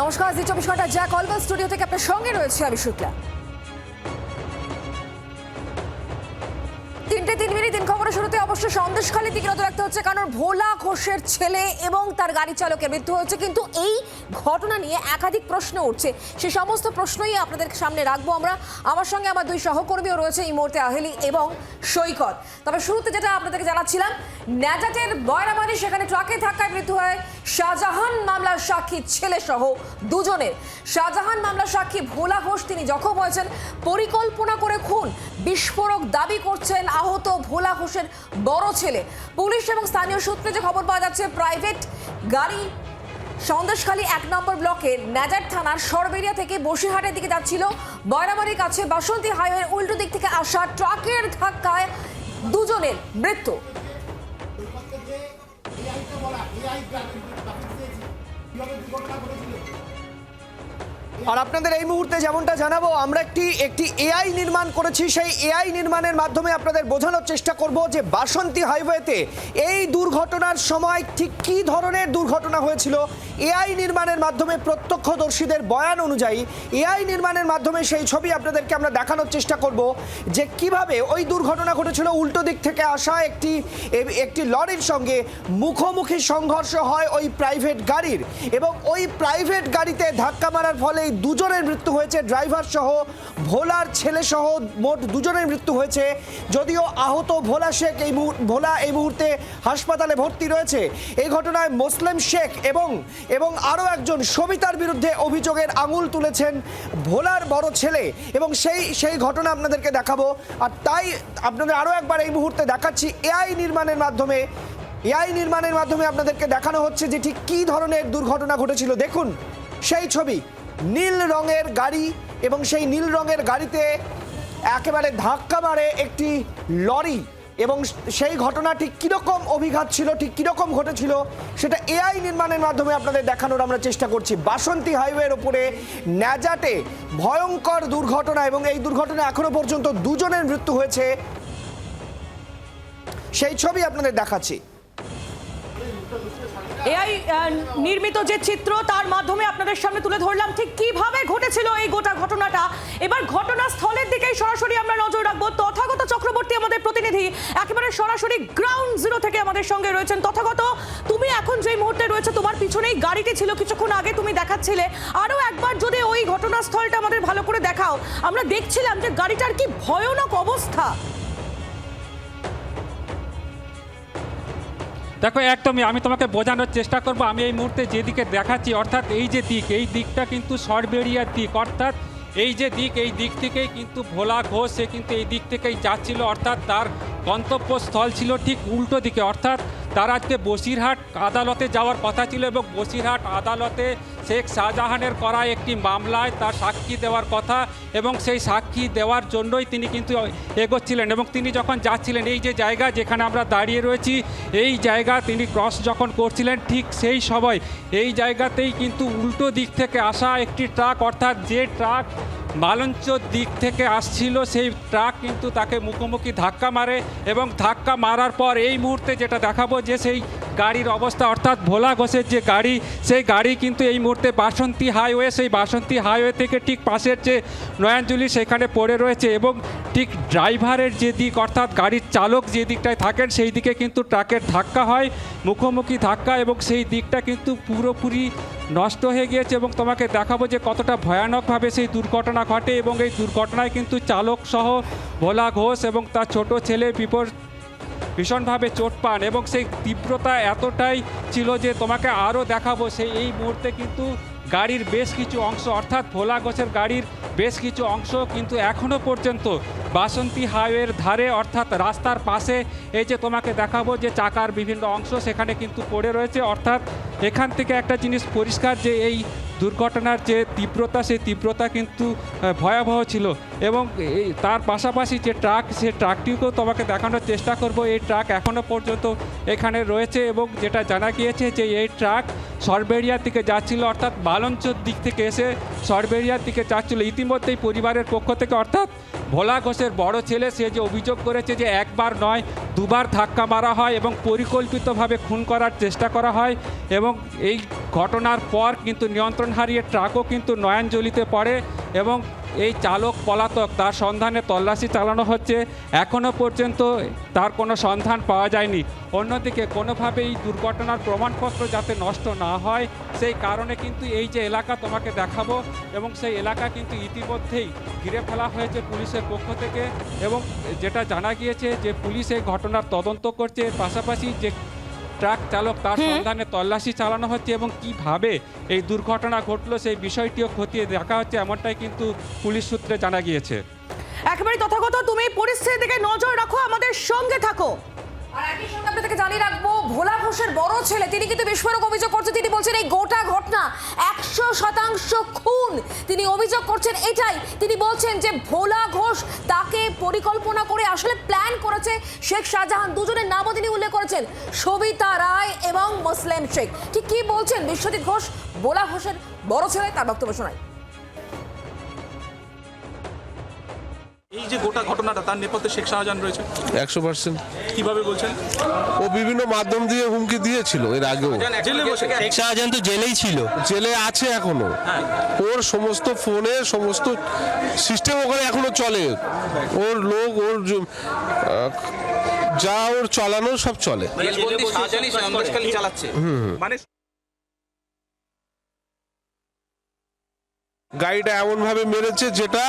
নমস্কার জি চব্বিশ ঘণ্টা জ্যাক অলবাস স্টুডিও থেকে আপনার সঙ্গে রয়েছে আমি শুক্লা। তিনটে তিন মিনিট দিন খবরের শুরুতে অবশ্য সন্দেশখালী দিকে নজর রাখতে হচ্ছে, কারণ ভোলা ঘোষের ছেলে এবং তার গাড়ি চালকের মৃত্যু হয়েছে। কিন্তু এই ঘটনা নিয়ে একাধিক প্রশ্ন উঠছে। সে সমস্ত প্রশ্নই আপনাদের সামনে রাখব আমরা। আমার সঙ্গে আমার দুই সহকর্মীও রয়েছে এই মুহূর্তে, আহেলি এবং সৈকত। তবে শুরুতে যেটা আপনাদেরকে জানাচ্ছিলাম ন্যাজাটের বয়রাবাড়ি সেখানে ট্রাকে ধাক্কায় মৃত্যু হয় শাহজাহান মামলার সাক্ষী ছেলে সহ দুজনের। শাহজাহান মামলার সাক্ষী ভোলা ঘোষ, তিনি জখম হয়েছেন। পরিকল্পনা করে খুন, বিস্ফোরক দাবি করছেন আহত ভোলা ঘোষের বড় ছেলে। পুলিশ এবং স্থানীয় সূত্রে যে খবর পাওয়া যাচ্ছে, প্রাইভেট গাড়ি সন্দেশখালী এক নম্বর ব্লকের ন্যাজার থানার সরবেরিয়া থেকে বসিরহাটের দিকে যাচ্ছিল। বয়রাবাড়ির কাছে বাসন্তী হাইওয়ের উল্টো দিক থেকে আসা ট্রাকের ধাক্কায় দুজনের মৃত্যু। আর আপনাদের এই মুহূর্তে যেমনটা জানাব, আমরা একটি একটি এআই নির্মাণ করেছি। সেই এআই নির্মাণের মাধ্যমে আপনাদের বোঝানোর চেষ্টা করব যে বাসন্তী হাইওয়েতে এই দুর্ঘটনার সময় ঠিক কী ধরনের দুর্ঘটনা হয়েছিল। এআই নির্মাণের মাধ্যমে প্রত্যক্ষদর্শীদের বয়ান অনুযায়ী এআই নির্মাণের মাধ্যমে সেই ছবি আপনাদেরকে আমরা দেখানোর চেষ্টা করব যে কীভাবে ওই দুর্ঘটনা ঘটেছিল। উল্টো দিক থেকে আসা একটি একটি লরির সঙ্গে মুখোমুখি সংঘর্ষ হয় ওই প্রাইভেট গাড়ির এবং ওই প্রাইভেট গাড়িতে ধাক্কা মারার ফলে এই দুজনের মৃত্যু হয়েছে ড্রাইভার সহ, ভোলার ছেলে সহ মোট দুজনের মৃত্যু হয়েছে। যদিও আহত ভোলা শেখ এই ভোলা এই মুহূর্তে হাসপাতালে ভর্তি রয়েছে। এই ঘটনায় মুসলিম শেখ এবং এবং আরও একজন সবিতার বিরুদ্ধে অভিযোগের আঙুল তুলেছেন ভোলার বড় ছেলে। এবং সেই সেই ঘটনা আপনাদেরকে দেখাবো। আর তাই আপনাদের আরও একবার এই মুহূর্তে দেখাচ্ছি এআই নির্মাণের মাধ্যমে। এআই নির্মাণের মাধ্যমে আপনাদেরকে দেখানো হচ্ছে যে ঠিক কী ধরনের দুর্ঘটনা ঘটেছিল। দেখুন, সেই ছবি। নীল রঙের গাড়ি এবং সেই নীল রঙের গাড়িতে একেবারে ধাক্কা মারে একটি লরি এবং সেই ঘটনা ঠিক কীরকম অভিঘাত ছিল, ঠিক কীরকম ঘটেছিল, সেটা এআই নির্মাণের মাধ্যমে আপনাদের দেখানোর আমরা চেষ্টা করছি। বাসন্তী হাইওয়ের ওপরে ন্যাজাটে ভয়ঙ্কর দুর্ঘটনা এবং এই দুর্ঘটনা এখনও পর্যন্ত দুজনের মৃত্যু হয়েছে। সেই ছবি আপনাদের দেখাচ্ছি। এআই নির্মিত যে চিত্র, তার মাধ্যমে আপনাদের সামনে তুলে ধরলাম ঠিক কীভাবে ঘটেছিল এই গোটা ঘটনাটা। এবার ঘটনাস্থলের দিকেই সরাসরি আমরা নজর রাখব। তথাগত চক্রবর্তী আমাদের প্রতিনিধি, একেবারে সরাসরি গ্রাউন্ড জিরো থেকে আমাদের সঙ্গে রয়েছেন। তথাগত, তুমি এখন যেই মুহূর্তে রয়েছে, তোমার পিছনেই গাড়িটি ছিল কিছুক্ষণ আগে, তুমি দেখাচ্ছিলে। আরও একবার যদি ওই ঘটনাস্থলটা আমাদের ভালো করে দেখাও, আমরা দেখছিলাম যে গাড়িটার কি ভয়ানক অবস্থা। দেখো, একদমই আমি তোমাকে বোঝানোর চেষ্টা করব। আমি এই মুহূর্তে যেদিকে দেখাচ্ছি, অর্থাৎ এই যে দিক, এই দিকটা কিন্তু সরবেরিয়ার দিক, অর্থাৎ এই যে দিক, এই দিক থেকেই কিন্তু ভোলা ঘোষ, সে কিন্তু এই দিক থেকেই যাচ্ছিল, অর্থাৎ তার গন্তব্যস্থল ছিল ঠিক উল্টো দিকে। অর্থাৎ তার আজকে বসিরহাট আদালতে যাওয়ার কথা ছিল এবং বসিরহাট আদালতে শেখ শাহজাহানের করা একটি মামলায় তার সাক্ষী দেওয়ার কথা এবং সেই সাক্ষী দেওয়ার জন্যই তিনি কিন্তু এগোচ্ছিলেন এবং তিনি যখন যাচ্ছিলেন এই যে জায়গা যেখানে আমরা দাঁড়িয়ে রয়েছি, এই জায়গা তিনি ক্রস যখন করছিলেন ঠিক সেই সময়, এই জায়গাতেই কিন্তু উল্টো দিক থেকে আসা একটি ট্রাক অর্থাৎ যে ট্রাক মালঞ্চ দিক থেকে আসছিল, সেই ট্রাক কিন্তু তাকে মুখোমুখি ধাক্কা মারে এবং ধাক্কা মারার পর এই মুহূর্তে যেটা দেখাবো যে সেই গাড়ির অবস্থা, অর্থাৎ ভোলা ঘোষের যে গাড়ি, সেই গাড়ি কিন্তু এই মুহূর্তে বাসন্তী হাইওয়ে, সেই বাসন্তী হাইওয়ে থেকে ঠিক পাশের যে নয়াঞ্জলি সেখানে পড়ে রয়েছে এবং ঠিক ড্রাইভারের যে দিক, অর্থাৎ গাড়ির চালক যে দিকটায় থাকেন, সেই দিকে কিন্তু ট্রাকের ধাক্কা হয়, মুখোমুখি ধাক্কা এবং সেই দিকটা কিন্তু পুরোপুরি নষ্ট হয়ে গিয়েছে এবং তোমাকে দেখাবো যে কতটা ভয়ানকভাবে সেই দুর্ঘটনা ঘটে এবং এই দুর্ঘটনায় কিন্তু চালক সহ ভোলা ঘোষ এবং তার ছোট ছেলে বিপর ভীষণভাবে চোট পান এবং সেই তীব্রতা এতটাই ছিল যে তোমাকে আরও দেখাবো সেই, এই মুহূর্তে কিন্তু গাড়ির বেশ কিছু অংশ, অর্থাৎ ভোলা গোছের গাড়ির বেশ কিছু অংশ কিন্তু এখনও পর্যন্ত বাসন্তী হাইওয়ের ধারে, অর্থাৎ রাস্তার পাশে। এই যে তোমাকে দেখাবো যে চাকার বিভিন্ন অংশ, সেখানে কিন্তু পড়ে রয়েছে। অর্থাৎ এখান থেকে একটা জিনিস পরিষ্কার যে এই দুর্ঘটনার যে তীব্রতা, সেই তীব্রতা কিন্তু ভয়াবহ ছিল। এবং তার পাশাপাশি যে ট্রাক, সে ট্রাকটিকেও তোমাকে দেখানোর চেষ্টা করব। এই ট্রাক এখনও পর্যন্ত এখানে রয়েছে এবং যেটা জানা গিয়েছে যে এই ট্রাক সরবেরিয়ার দিকে যাচ্ছিল, অর্থাৎ বালঞ্চর দিক থেকে এসে সরবেরিয়ার দিকে যাচ্ছিল। ইতিমধ্যেই পরিবারের পক্ষ থেকে, অর্থাৎ ভোলা ঘোষের বড় ছেলে, সে যে অভিযোগ করেছে যে একবার নয়, দুবার ধাক্কা মারা হয় এবং পরিকল্পিতভাবে খুন করার চেষ্টা করা হয় এবং এই ঘটনার পর কিন্তু নিয়ন্ত্রণ হারিয়ে ট্রাকও কিন্তু নয়নজলিতে পড়ে এবং এই চালক পলাতক, তার সন্ধানে তল্লাশি চালানো হচ্ছে। এখনও পর্যন্ত তার কোনো সন্ধান পাওয়া যায়নি। অন্যদিকে কোনোভাবে এই দুর্ঘটনার প্রমাণপত্র যাতে নষ্ট না হয়, সেই কারণে কিন্তু এই যে এলাকা তোমাকে দেখাবো এবং সেই এলাকা কিন্তু ইতিমধ্যেই ঘিরে ফেলা হয়েছে পুলিশের পক্ষ থেকে এবং যেটা জানা গিয়েছে যে পুলিশ এই ঘটনার তদন্ত করছে। পাশাপাশি যে ট্রাক চালক তার সন্ধানে তল্লাশি চালানো হচ্ছে এবং কীভাবে এই দুর্ঘটনা ঘটলো সেই বিষয়টিও খতিয়ে দেখা হচ্ছে এমনটাই কিন্তু পুলিশ সূত্রে জানা গিয়েছে। একেবারে তথাগত তুমি পরিস্থিতির দিকে নজর রাখো আমাদের সঙ্গে থাকো। আর একই সঙ্গে আপনাদেরকে জানিয়ে রাখব ভোলা ঘোষের বড় ছেলে তিনি কিন্তু বিস্ফোরক অভিযোগ করছে তিনি বলছেন এই ঘটনা একশো শতাংশ খুন। তিনি অভিযোগ করছেন এটাই। তিনি বলছেন যে ভোলা ঘোষ তাকে পরিকল্পনা করে আসলে প্ল্যান করেছে শেখ শাহজাহান। দুজনের নামও তিনি উল্লেখ করেছেন, সবিতা রায় এবং মুসলিম শেখ। ঠিক কি বলছেন বিশ্বজিৎ ঘোষ? ভোলা ঘোষের বড় ছেলে তার বক্তব্য শোনায় এই যে গোটা ঘটনাটা তার নেপথ্যে শেখ শাহজাহান রয়েছে। একশো পার্সেন্ট। কীভাবে বলছেন? ও বিভিন্ন মাধ্যম দিয়ে হুমকি দিয়েছিল এর আগেও। জেলে বসে। শেখ শাহজাহান তো জেলেই ছিল। জেলে আছে এখনও। ওর সমস্ত ফোনের সমস্ত সিস্টেম ওখানে এখনও চলে। ওর লোক ওর যা ওর চালানো সব চলে। চালাচ্ছে। মানে গাড়িটা এমন ভাবে মেরেছে যেটা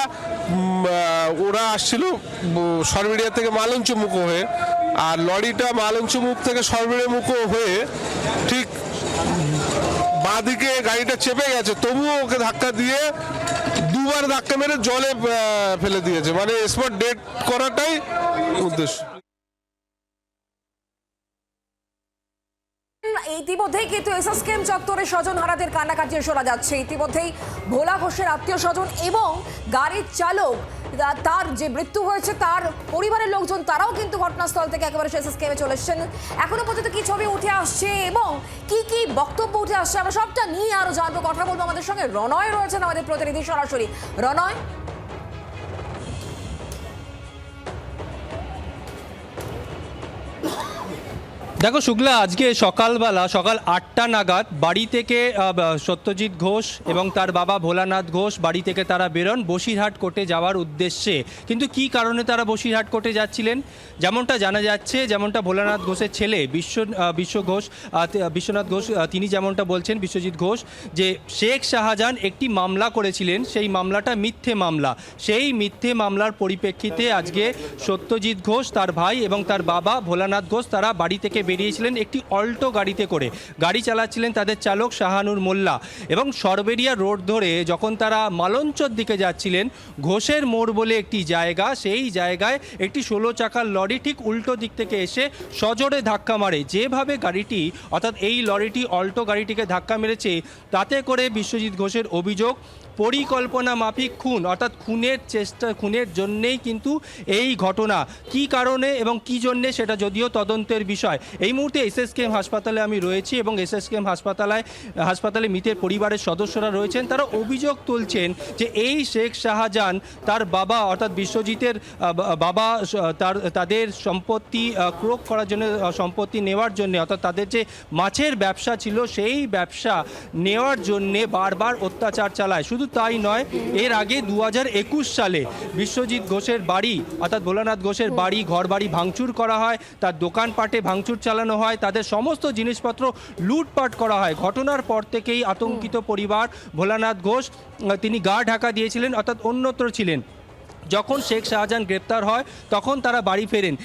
ওরা আসছিল উম, থেকে মালঞ্চ মুখ হয়ে। আর লরিটা মালঞ্চ মুখ থেকে সরবেরিয়া মুখ হয়ে ঠিক বাঁদিকে গাড়িটা চেপে গেছে তবুও ওকে ধাক্কা দিয়ে দুবার ধাক্কা মেরে জলে ফেলে দিয়েছে। মানে স্পট ডেট করাটাই উদ্দেশ্য। ইতিমধ্যেই কিন্তু এসএসকেএম চত্বরে স্বজন হারাদের কান্নাকাটি শোনা যাচ্ছে। ইতিমধ্যেই ভোলা ঘোষের আত্মীয় স্বজন এবং গাড়ির চালক তার যে মৃত্যু হয়েছে, তার পরিবারের লোকজন, তারাও কিন্তু ঘটনাস্থল থেকে একেবারে শেষ স্কেমে চলে এসছেন। এখনও পর্যন্ত কি ছবি উঠে আসছে এবং কি কি বক্তব্য উঠে আসছে, আমরা সবটা নিয়ে আরও জানব, কথা বলব আমাদের সঙ্গে। রনয় রয়েছেন আমাদের প্রতিনিধি সরাসরি। রনয়? দেখো শুক্লা, আজকে সকালবেলা, সকাল আটটা নাগাদ বাড়ি থেকে সত্যজিৎ ঘোষ এবং তার বাবা ভোলানাথ ঘোষ বাড়ি থেকে তারা বেরোন বসিরহাট কোর্টে যাওয়ার উদ্দেশ্যে। কিন্তু কি কারণে তারা বসিরহাট কোর্টে যাচ্ছিলেন? যেমনটা জানা যাচ্ছে, যেমনটা ভোলানাথ ঘোষের ছেলে বিশ্ব বিশ্ব ঘোষ বিশ্বনাথ ঘোষ তিনি যেমনটা বলছেন বিশ্বজিৎ ঘোষ, যে শেখ শাহজাহান একটি মামলা করেছিলেন, সেই মামলাটা মিথ্যে মামলা। সেই মিথ্যে মামলার পরিপ্রেক্ষিতে আজকে সত্যজিৎ ঘোষ, তার ভাই এবং তার বাবা ভোলানাথ ঘোষ তারা বাড়ি থেকে বেরিয়েছিলেন একটি অল্টো গাড়িতে করে। গাড়ি চালাচ্ছিলেন তাদের চালক শাহানুর মোল্লা এবং সরবেরিয়া রোড ধরে যখন তারা মালঞ্চর দিকে যাচ্ছিলেন, ঘোষের মোড় বলে একটি জায়গা, সেই জায়গায় একটি ষোলো চাকার লরি ঠিক উল্টো দিক থেকে এসে সজোরে ধাক্কা মারে। যেভাবে গাড়িটি, অর্থাৎ এই লরিটি অল্টো গাড়িটিকে ধাক্কা মেরেছে, তাতে করে বিশ্বজিৎ ঘোষের অভিযোগ পরিকল্পনা মাফিক খুন, অর্থাৎ খুনের চেষ্টা, খুনের জন্যেই কিন্তু এই ঘটনা। কি কারণে এবং কি জন্যে সেটা যদিও তদন্তের বিষয়। এই মুহূর্তে এসএসকেএম হাসপাতালে আমি রয়েছি এবং এসএসকেএম হাসপাতালে হাসপাতালে মৃতের পরিবারের সদস্যরা রয়েছেন। তারা অভিযোগ তুলছেন যে এই শেখ শাহজাহান তার বাবা, অর্থাৎ বিশ্বজিতের বাবা তার, তাদের সম্পত্তি ক্রোক করার জন্য সম্পত্তি নেওয়ার জন্য, অর্থাৎ তাদের যে মাছের ব্যবসা ছিল, সেই ব্যবসা নেওয়ার জন্যে বারবার অত্যাচার চালায়। শুধু তাই নয়, এর আগে দু একুশ সালে বিশ্বজিৎ ঘোষের বাড়ি, অর্থাৎ ভোলানাথ ঘোষের বাড়ি ঘর বাড়ি ভাঙচুর করা হয়, তার দোকানপাটে ভাঙচুর চালানো হয়, তাদের সমস্ত জিনিসপত্র লুটপাট করা হয়। ঘটনার পর থেকেই আতঙ্কিত পরিবার, ভোলানাথ ঘোষ, তিনি গা ঢাকা দিয়েছিলেন, অর্থাৎ অন্যত্র ছিলেন। যখন শেখ শাহজাহান গ্রেপ্তার হয় তখন তারা বাড়ি ফেরেন।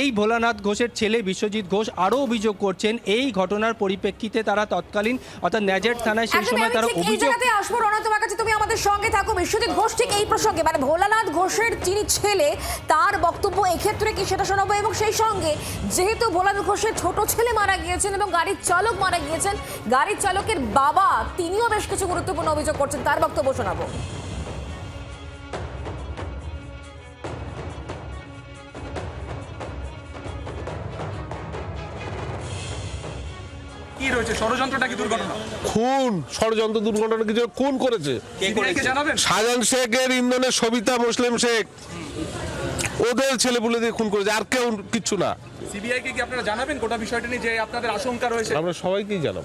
এই ভোলানাথ ঘোষের ছেলে বিশ্বজিৎ ঘোষ আরও অভিযোগ করছেন এই ঘটনার পরিপ্রেক্ষিতে তারা তৎকালীন অর্থাৎ ন্যাজেট থানায় সেই সময় তারা অভিযোগ আসব রণা তোমার কাছে তুমি আমাদের সঙ্গে থাকো। বিশ্বজিৎ ঘোষ ঠিক এই প্রসঙ্গে মানে ভোলানাথ ঘোষের যিনি ছেলে তার বক্তব্য এক্ষেত্রে কি সেটা শোনাবো? এবং সেই সঙ্গে যেহেতু ভোলানাথ ঘোষের ছোট ছেলে মারা গিয়েছেন এবং গাড়ির চালক মারা গিয়েছেন গাড়ির চালকের বাবা তিনিও বেশ কিছু গুরুত্বপূর্ণ অভিযোগ করছেন তার বক্তব্য শোনাবো। সবিতা মুসলিম শেখ। ওদের দিয়ে খুন করেছে আর কেউ না। আশঙ্কা রয়েছে? আমরা সবাইকেই জানাব।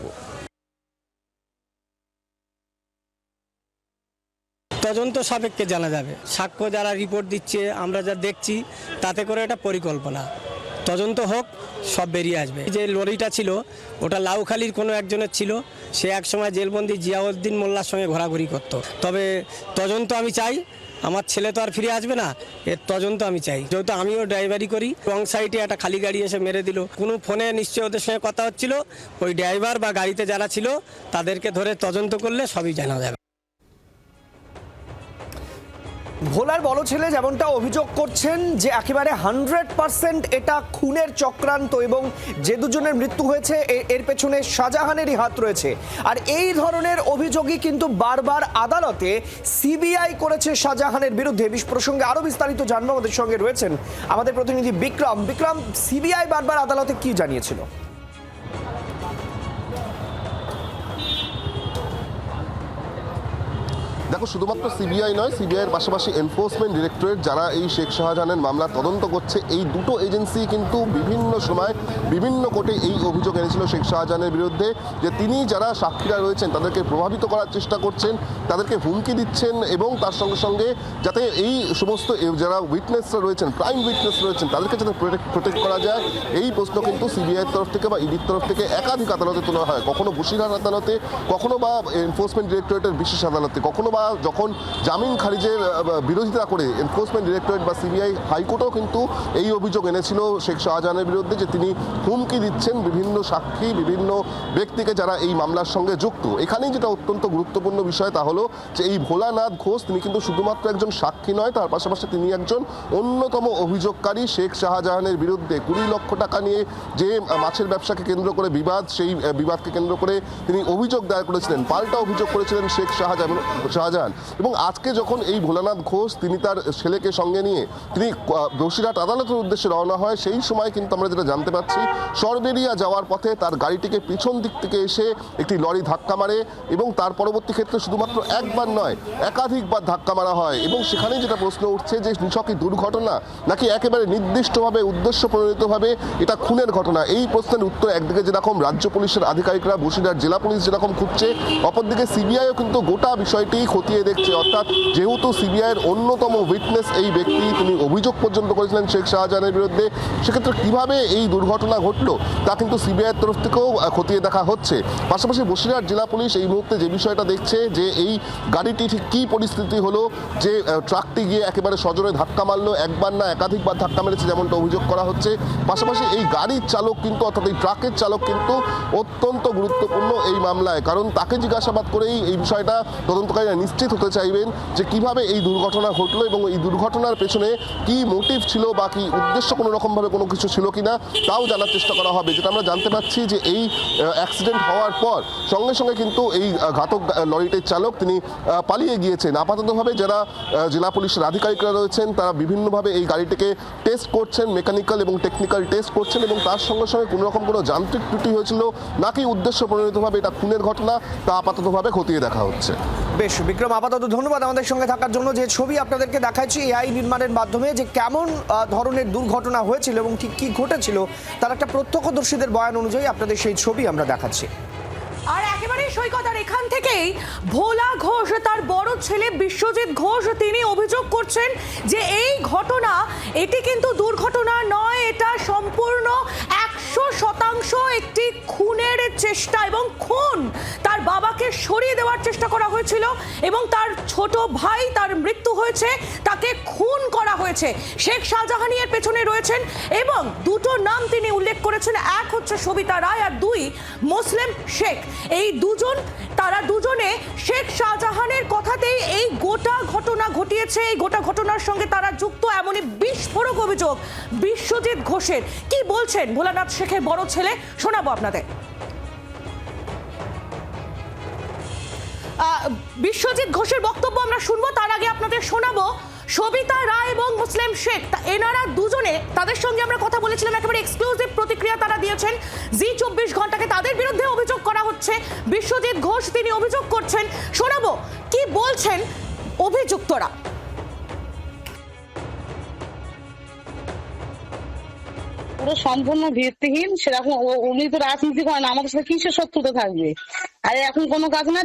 তদন্ত সাপেক্ষে জানা যাবে। সাক্ষ্য যারা রিপোর্ট দিচ্ছে আমরা যা দেখছি তাতে করে এটা পরিকল্পনা। তদন্ত হোক, সব বেরিয়ে আসবে। যে লরিটা ছিল, ওটা লাউখালির কোনো একজনের ছিল, সে একসময় জেলবন্দি জিয়াউদ্দিন মোল্লার সঙ্গে ঘোরাঘুরি করতো। তবে তদন্ত আমি চাই, আমার ছেলে তো আর ফিরে আসবে না, এর তদন্ত আমি চাই। যেহেতু আমিও ড্রাইভারি করি, রং সাইডে একটা খালি গাড়ি এসে মেরে দিল। কোনো ফোনে নিশ্চয়ই ওদের সঙ্গে কথা হচ্ছিল, ওই ড্রাইভার বা গাড়িতে যারা ছিল, তাদেরকে ধরে তদন্ত করলে সবই জানা যাবে। ভোলার বড় ছেলে যেমনটা অভিযোগ করছেন যে একেবারে হান্ড্রেড পার্সেন্ট এটা খুনের চক্রান্ত এবং যে দুজনের মৃত্যু হয়েছে এর পেছনে শাহজাহানেরই হাত রয়েছে। আর এই ধরনের অভিযোগই কিন্তু বারবার আদালতে সিবিআই করেছে শাহজাহানের বিরুদ্ধে। বিশ প্রসঙ্গে আরও বিস্তারিত জানব। আমাদের সঙ্গে রয়েছেন আমাদের প্রতিনিধি বিক্রম। বিক্রম, সিবিআই বারবার আদালতে কি জানিয়েছিল? দেখো, শুধুমাত্র সিবিআই নয় সিবিআইয়ের পাশাপাশি এনফোর্সমেন্ট ডিরেক্টরেট যারা এই শেখ শাহজাহানের মামলা তদন্ত করছে, এই দুটো এজেন্সি কিন্তু বিভিন্ন সময় বিভিন্ন কোর্টে এই অভিযোগ এনেছিল শেখ শাহজাহানের বিরুদ্ধে যে তিনি যারা সাক্ষীরা রয়েছেন, তাদেরকে প্রভাবিত করার চেষ্টা করছেন, তাদেরকে হুমকি দিচ্ছেন এবং তার সঙ্গে সঙ্গে যাতে এই সমস্ত যারা উইটনেসরা রয়েছেন প্রাইম উইটনেস রয়েছেন, তাদেরকে যাতে প্রোটেক্ট করা যায়। এই প্রশ্ন কিন্তু সিবিআইয়ের তরফ থেকে বা ইডির তরফ থেকে একাধিক আদালতে তোলা হয়। কখনো বসিরহাট আদালতে, কখনো বা এনফোর্সমেন্ট ডিরেক্টরেটের বিশেষ আদালতে, কখনো বা যখন জামিন খারিজের বিরোধিতা করে এনফোর্সমেন্ট ডিরেক্টরেট বা সিবিআই হাইকোর্টও কিন্তু এই অভিযোগ এনেছিল শেখ শাহজাহানের বিরুদ্ধে যে তিনি হুমকি দিচ্ছেন বিভিন্ন সাক্ষী, বিভিন্ন ব্যক্তিকে যারা এই মামলার সঙ্গে যুক্ত। এখানেই যেটা অত্যন্ত গুরুত্বপূর্ণ বিষয় তা হলো যে এই ভোলানাথ ঘোষ তিনি কিন্তু শুধুমাত্র একজন সাক্ষী নয়, তার পাশাপাশি তিনি একজন অন্যতম অভিযোগকারী। শেখ শাহজাহানের বিরুদ্ধে কুড়ি লক্ষ টাকা নিয়ে যে মাছের ব্যবসাকে কেন্দ্র করে বিবাদ, সেই বিবাদকে কেন্দ্র করে তিনি অভিযোগ দায়ের করেছিলেন, পাল্টা অভিযোগ করেছিলেন শেখ শাহজাহান এবং আজকে যখন এই ভোলানাথ ঘোষ, তিনি তার ছেলেকে সঙ্গে নিয়ে তিনি বসিরহাট আদালতের উদ্দেশ্যে রওনা হয়, সেই সময় কিন্তু আমরা যেটা জানতে পারছি, সরবেরিয়া যাওয়ার পথে তার গাড়িটিকে পিছন দিক থেকে এসে একটি লরি ধাক্কা মারে এবং তার পরবর্তী ক্ষেত্রে শুধুমাত্র একবার নয়, একাধিকবার ধাক্কা মারা হয়। এবং সেখানেই যেটা প্রশ্ন উঠছে যে নিছকই দুর্ঘটনা নাকি একেবারে নির্দিষ্টভাবে উদ্দেশ্য প্রণোদিতভাবে এটা খুনের ঘটনা? এই প্রশ্নের উত্তর একদিকে যেরকম রাজ্য পুলিশের আধিকারিকরা, বসিরহাট জেলা পুলিশ যেরকম খুঁজছে, অপরদিকে সিবিআইও কিন্তু গোটা বিষয়টি খতিয়ে দেখছে। অর্থাৎ যেহেতু সিবিআইয়ের অন্যতম উইটনেস এই ব্যক্তি, তিনি অভিযোগ পর্যন্ত করেছিলেন শেখ শাহজাহানের বিরুদ্ধে, সেক্ষেত্রে কীভাবে এই দুর্ঘটনা ঘটলো, তা কিন্তু সিবিআইয়ের তরফ থেকেও খতিয়ে দেখা হচ্ছে। পাশাপাশি বসিরহাট জেলা পুলিশ এই মুহূর্তে যে বিষয়টা দেখছে, যে এই গাড়িটি ঠিক কী পরিস্থিতি হলো, যে ট্রাকটি গিয়ে একেবারে সজোরে ধাক্কা মারলো, একবার না একাধিকবার ধাক্কা মেরেছে যেমনটা অভিযোগ করা হচ্ছে। পাশাপাশি এই গাড়ির চালক কিন্তু, অর্থাৎ এই ট্রাকের চালক কিন্তু অত্যন্ত গুরুত্বপূর্ণ এই মামলায়। কারণ তাকে জিজ্ঞাসাবাদ করেই এই বিষয়টা তদন্তকারীরা নিশ্চিত হতে চাইবেন যে কীভাবে এই দুর্ঘটনা ঘটলো এবং এই দুর্ঘটনার পেছনে কি মোটিভ ছিল বা কি উদ্দেশ্য কোনো রকমভাবে কোনো কিছু ছিল কিনা, তাও জানার চেষ্টা করা হবে। যেটা আমরা জানতে পারছি যে এই অ্যাক্সিডেন্ট হওয়ার পর সঙ্গে সঙ্গে কিন্তু এই ঘাতক লরিটির চালক তিনি পালিয়ে গিয়েছেন। আপাততভাবে যারা জেলা পুলিশের আধিকারিকরা রয়েছেন, তারা বিভিন্নভাবে এই গাড়িটিকে টেস্ট করছেন মেকানিক্যাল এবং টেকনিক্যাল টেস্ট করছেন এবং তার সঙ্গে সঙ্গে কোনো রকম কোনো যান্ত্রিক ত্রুটি হয়েছিল নাকি উদ্দেশ্য প্রণোদিতভাবে এটা খুনের ঘটনা তা আপাততভাবে খতিয়ে দেখা হচ্ছে। বেশ বিক্রম, আপাতত ধন্যবাদ আমাদের সঙ্গে থাকার জন্য। যে ছবি আপনাদেরকে দেখাচ্ছি এআই নির্মাণের মাধ্যমে, যে কেমন ধরনের দুর্ঘটনা হয়েছিল এবং ঠিক কি ঘটেছিল, তার একটা প্রত্যক্ষদর্শীদের বয়ান অনুযায়ী আপনাদের সেই ছবি আমরা দেখাচ্ছি। আর একেবারে সৈকত, আর এখান থেকেই ভোলা ঘোষ, তার বড় ছেলে বিশ্বজিৎ ঘোষ, তিনি অভিযোগ করছেন যে এই ঘটনা, এটি কিন্তু দুর্ঘটনা নয়, এটা সম্পূর্ণ একশো শতাংশ একটি খুনের চেষ্টা এবং খুন তার বাবাকে সরিয়ে দেওয়ার চেষ্টা করা হয়েছিল এবং তার ছোট ভাই তার মৃত্যু হয়েছে, তাকে খুন করা হয়েছে। শেখ শাহজাহানি এর পেছনে রয়েছেন এবং দুটো নাম তিনি উল্লেখ করেছেন, এক হচ্ছে সবিতা রায় আর দুই মুসলিম শেখ। এই দুজন তারা দুজনে শেখ শাহজাহানের কথাতেই এই গোটা ঘটনা ঘটিয়েছে। এই গোটা ঘটনার সঙ্গে তারা যুক্ত, এমনই বিস্ফোরক অভিযোগ বিশ্বজিৎ ঘোষের। কি বলছেন ভোলানাথ শেখের বড় ছেলে? শোনাবো আপনাদের। বিশ্বজিৎ ঘোষের বক্তব্য আমরা শুনব, তার আগে আপনাদের শোনাবো সবিতা রায় এবং মুসলিম শেখ এনারা দুজনে তাদের সঙ্গে আমরা কথা বলেছিলাম, একেবারে এক্সক্লুসিভ প্রতিক্রিয়া তারা দিয়েছেন। জি চব্বিশ ঘন্টাকে তাদের বিরুদ্ধে অভিযোগ করা হচ্ছে। বিশ্বজিৎ ঘোষ তিনি অভিযোগ করছেন। শোনাবো, কি বলছেন অভিযুক্তরা? পুরো সম্পূর্ণ ভিত্তিহীন, সেরকম উনি তো রাজনীতি করেন, আমাদের সাথে কিসের শত্রুতা থাকবে? আর এখন কোনো কাজ না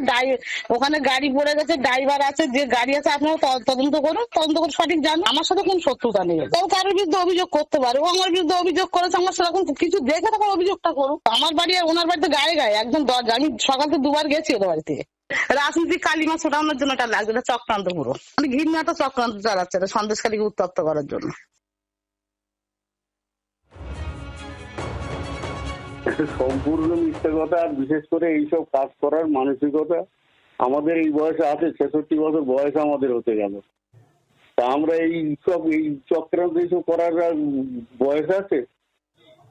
ওখানে গাড়ি পড়ে গেছে, ড্রাইভার আছে, যে গাড়ি আছে আপনারা তদন্ত করুন, তদন্ত করে সঠিক জান আমার সাথে কোন শত্রুতা নেই। ও কারোর বিরুদ্ধে অভিযোগ করতে পারে, ও আমার বিরুদ্ধে অভিযোগ করেছে, আমার সেরকম কিছু দেখে তখন অভিযোগটা করুক। আমার বাড়ি আর ওনার বাড়িতে গায়ে গায়ে, একদম দরজা আমি সকাল থেকে দুবার গেছি ওদের বাড়িতে রাজনীতি কালিমা ছোটানোর জন্য এটা লাগবে চক্রান্ত পুরো মানে ঘৃণাটা চক্রান্ত চালাচ্ছে সন্দেশকারীকে উত্তপ্ত করার জন্য। সম্পূর্ণ মিথ্যে কথা আর বিশেষ করে এইসব কাজ করার মানসিকতা আমাদের এই বয়সে আছে, ছেষট্টি বছর বয়স আমাদের হতে গেল। তা আমরা এই সব, এই চক্রান্ত এইসব করার বয়স আছে,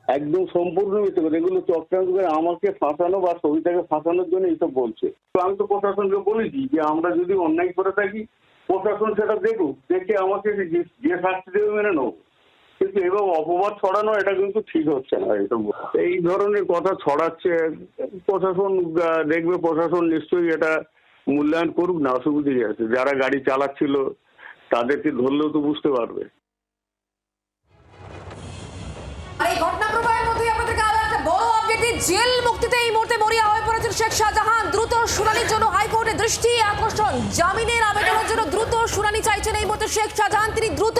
একদম সম্পূর্ণ মিথ্যে কথা এগুলো চক্রান্ত করে আমাকে ফাঁসানো বা সবিতাকে ফাঁসানোর জন্য এইসব বলছে। তো আমি তো প্রশাসনকে বলেছি যে আমরা যদি অন্যায় করে থাকি, প্রশাসন সেটা দেখুক, দেখে আমাকে যে- যে শাস্তি দেবে মেনে নেব। কিন্তু এভাবে অপবাদ ছড়ানো এটা কিন্তু ঠিক হচ্ছে না এটা এই ধরনের কথা ছড়াচ্ছে। প্রশাসন দেখবে প্রশাসন নিশ্চয়ই এটা মূল্যায়ন করুক না অসুবিধে আছে। যারা গাড়ি চালাচ্ছিল, তাদেরকে ধরলেও তো বুঝতে পারবে। জেল মুক্তিতে এই মুহূর্তে মরিয়া হয়ে পড়েছেন শেখ শাহজাহান। দ্রুত শুনানির জন্য হাইকোর্টে দৃষ্টি আকর্ষণ। জামিনের আবেদনের জন্য দ্রুত শুনানি চাইছেন এই মুহূর্তে শেখ শাহজাহান। তিনি দ্রুত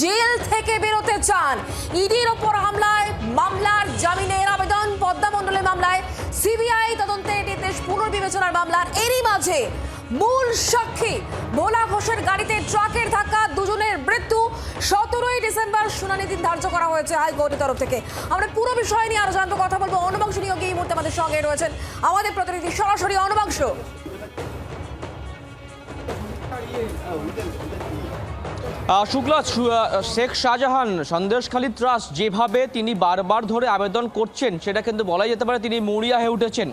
জেল থেকে বেরোতে চান। ইডির ওপর হামলায়, মামলার জামিনের আবেদন, পদ্মা মণ্ডলের মামলায়, সিবিআই তদন্তের নির্দেশ, পুনর্বিবেচনার মামলার। এরই মাঝে মূল সাক্ষী ভোলা ঘোষের গাড়িতে ট্রাকের ধাক্কা, দুজনের মৃত্যু। সতেরোই ডিসেম্বর শুনানি দিন ধার্য করা হয়েছে হাইকোর্টের তরফ থেকে। আমরা পুরো বিষয় নিয়ে আরও জানব, কথা বলব। অনুবাংশ নিয়োগে এই মুহূর্তে আমাদের সঙ্গে রয়েছেন আমাদের প্রতিনিধি, সরাসরি অনুবাংশ। শুক্লা শেখ শাহজাহান সন্দেশখালী ট্রাস্ট যেভাবে তিনি বারবার ধরে আবেদন করছেন সেটা কিন্তু বলা যেতে পারে তিনি মরিয়া হয়ে উঠেছেন।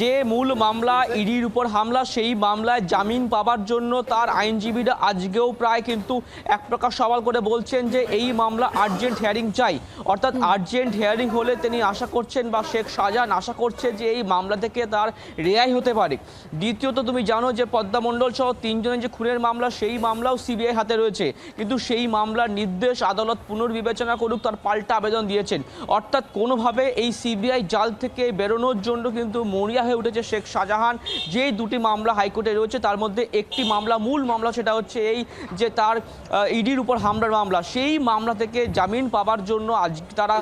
যে মূল মামলা ইডির উপর হামলা সেই মামলায় জামিন পাবার জন্য তার আইনজীবীরা আজকেও প্রায় কিন্তু এক প্রকার সওয়াল করে বলছেন যে এই মামলা আর্জেন্ট হিয়ারিং চাই। অর্থাৎ আর্জেন্ট হিয়ারিং হলে তিনি আশা করছেন বা শেখ শাহজাহান আশা করছে যে এই মামলা থেকে তার রেয়াই হতে পারে। দ্বিতীয়ত তুমি জানো যে পদ্মা মণ্ডল সহ তিনজনের যে খুনের মামলা সেই মামলাও সিবিআই হাতে রয়েছে। কিন্তু সেই মামলার নির্দেশ আদালত পুনর্বিবেচনা করুক, তার পাল্টা আবেদন দিয়েছেন। অর্থাৎ কোনোভাবে এই সিবিআই জাল থেকে বেরোনোর জন্য কিন্তু মরিয়া হয়ে উঠেছে শেখ শাহজাহান। যে দুটি মামলা হাইকোর্টে রয়েছে, তার মধ্যে একটি মামলা, মূল মামলা সেটা হচ্ছে এই যে তার ইডির উপর হামলার মামলা। সেই মামলা থেকে জামিন পাবার জন্য আজ তারা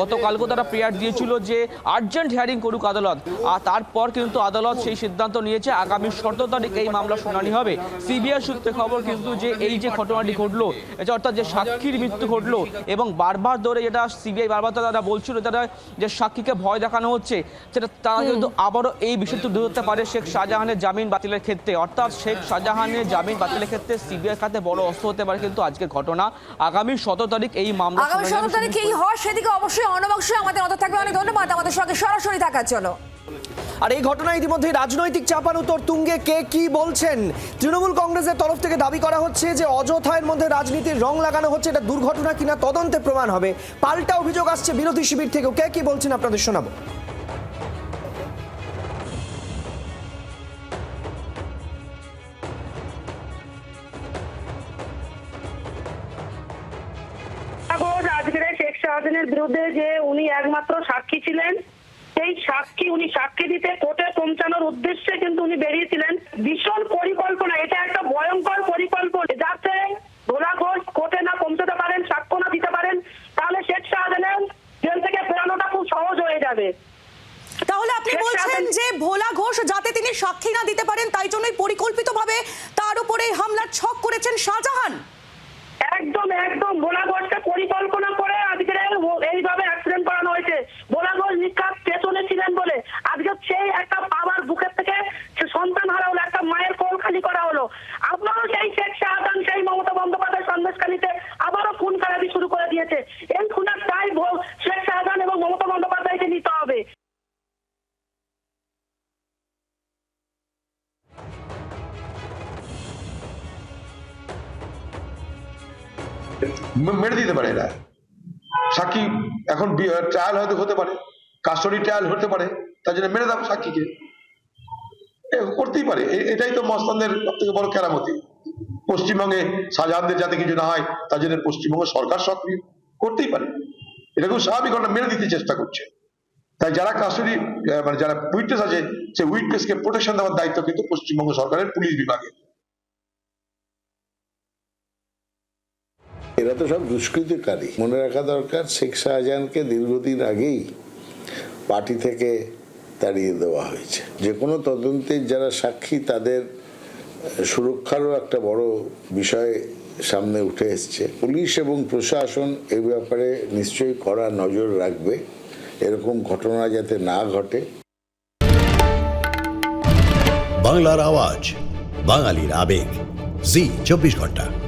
গতকালকেও তারা প্রেয়ার দিয়েছিল যে আর্জেন্ট হিয়ারিং করুক আদালত। আর তারপর কিন্তু আদালত সেই সিদ্ধান্ত নিয়েছে, আগামী সতেরো তারিখ এই মামলা শুনানি হবে। সিবিআই সূত্রে খবর কিন্তু যে এই যে ঘটনাটি ঘটলো। এটা অর্থাৎ যে সাক্ষীর মৃত্যু ঘটলো এবং বারবার ধরে যেটা সিবিআই বারবার তারা বলছিল তারা যে সাক্ষীকে ভয় দেখানো হচ্ছে সেটা তারা কিন্তু আবারও এই বিষয়টি ধরতে পারে শেখ শাহজাহানের জামিন বাতিলের ক্ষেত্রে। অর্থাৎ শেখ শাহজাহানের জামিন বাতিলের ক্ষেত্রে সিবিআই খাতে বড় অস্ত্র হতে পারে কিন্তু আজকের ঘটনা। আগামী সতেরো তারিখ এই মামলা আগামী। সতেরো তারিখে এই হয় সেদিকে অবশ্যই অনুবাংশ আমাদের নজর থাকবে। অনেক ধন্যবাদ। আমাদের সঙ্গে সরাসরি থাকার জন্য। আর এই ঘটনা ইতিমধ্যে রাজনৈতিক চাপানুতর তুঙ্গে। কে কি বলছেন? তৃণমূল কংগ্রেসের তরফ থেকে দাবি করা হচ্ছে যে অযথায়ের মধ্যে রাজনীতির রং লাগানো হচ্ছে, এটা দুর্ঘটনা কিনা তদন্তে প্রমাণ হবে। পাল্টা অভিযোগ আসছে বিরোধী শিবির থেকে কে কি বলছেন আপনাদের শোনাবো। বিরুদ্ধে যে উনি একমাত্র সাক্ষী ছিলেন সেই সাক্ষী উনি সাক্ষী দিতে কোর্টে পৌঁছানোর উদ্দেশ্যে কিন্তু উনি বেরিয়েছিলেন। ভীষণ পরিকল্পনা এটা একটা ভয়ঙ্কর পরিকল্পনা। যাতে ভোলা ঘোষ কোর্টে না পৌঁছতে পারেন সাক্ষ্য না দিতে পারেন তাহলে শেখ শাহজাহানের জেল থেকে ফেরানোটা খুব সহজ হয়ে যাবে। তাহলে আপনি বলছেন যে ভোলা ঘোষ যাতে তিনি সাক্ষী না দিতে পারেন তাই জন্যই পরিকল্পিতভাবে তার উপরে হামলার ছক করেছেন শাহজাহান মেরে দিতে পারে এরা। সাক্ষী এখন ট্রায়াল হয়তো হতে পারে, কাস্টডি ট্রায়াল হতে পারে, তার জন্য মেরে দাও সাক্ষীকে। করতেই পারে এটাই তো মস্তানদের সব থেকে বড় কেরামতি। পশ্চিমবঙ্গে শাহজাহানদের যাতে কিছু না হয়, তার জন্য পশ্চিমবঙ্গ সরকার সক্রিয়, করতেই পারে। এটা খুব স্বাভাবিক ঘটনা মেনে দিতে চেষ্টা করছে। তাই যারা কাস্টডি মানে যারা উইটনেস আছে সেই উইটনেসকে প্রোটেকশন দেওয়ার দায়িত্ব কিন্তু পশ্চিমবঙ্গ সরকারের পুলিশ বিভাগে। এরা তো সব দুষ্কৃতিকারী। মনে রাখা দরকার, শেখ শাহজাহানকে দীর্ঘদিন আগেই পার্টি থেকে তাড়িয়ে দেওয়া হয়েছে। যে কোনো তদন্তের যারা সাক্ষী, তাদের সুরক্ষারও একটা বড় বিষয় সামনে উঠে এসছে। পুলিশ এবং প্রশাসন এ ব্যাপারে নিশ্চয়ই কড়া নজর রাখবে। এরকম ঘটনা যাতে না ঘটে। বাংলার আওয়াজ, বাঙালির আবেগ। জি, চব্বিশ ঘণ্টা।